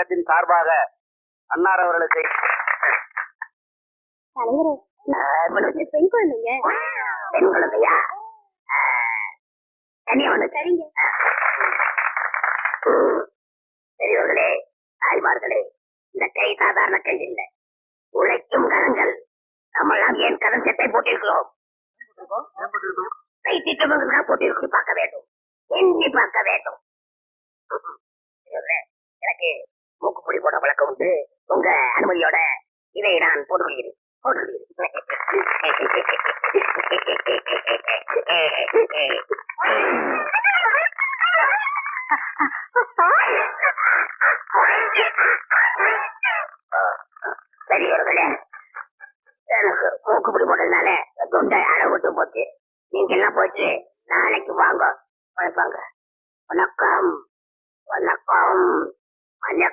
இயக்கத்தின் சார்பாக அன்னார் அவர்களுக்கு தலைவரே பெண் குழந்தைங்க. பெண் குழந்தையா தனியா ஒண்ணு சரிங்க. பெரியவர்களே தாய்மார்களே இந்த கை சாதாரண கை இல்லை. உழைக்கும் கரங்கள். நம்மெல்லாம் ஏன் கடன் சட்டை போட்டிருக்கிறோம்? கை திட்டவங்க போட்டிருக்கு பார்க்க வேண்டும். எண்ணி பார்க்க வேண்டும். பெரியவர்களே, எனக்கு மூக்குப்பொடி போட வழக்கம் உண்டு. உங்க அனுமதியோட இதை நான் போட்டுக்கொள்கிறேன். பெரியவர்களே எனக்கு மூக்குப்பொடி போட்டதுனால தொண்டை அழவிட்டு போச்சு. நீங்க எல்லாம் போச்சு நாளைக்கு வாங்க. வணக்கம். வணக்கம். வணக்கம்.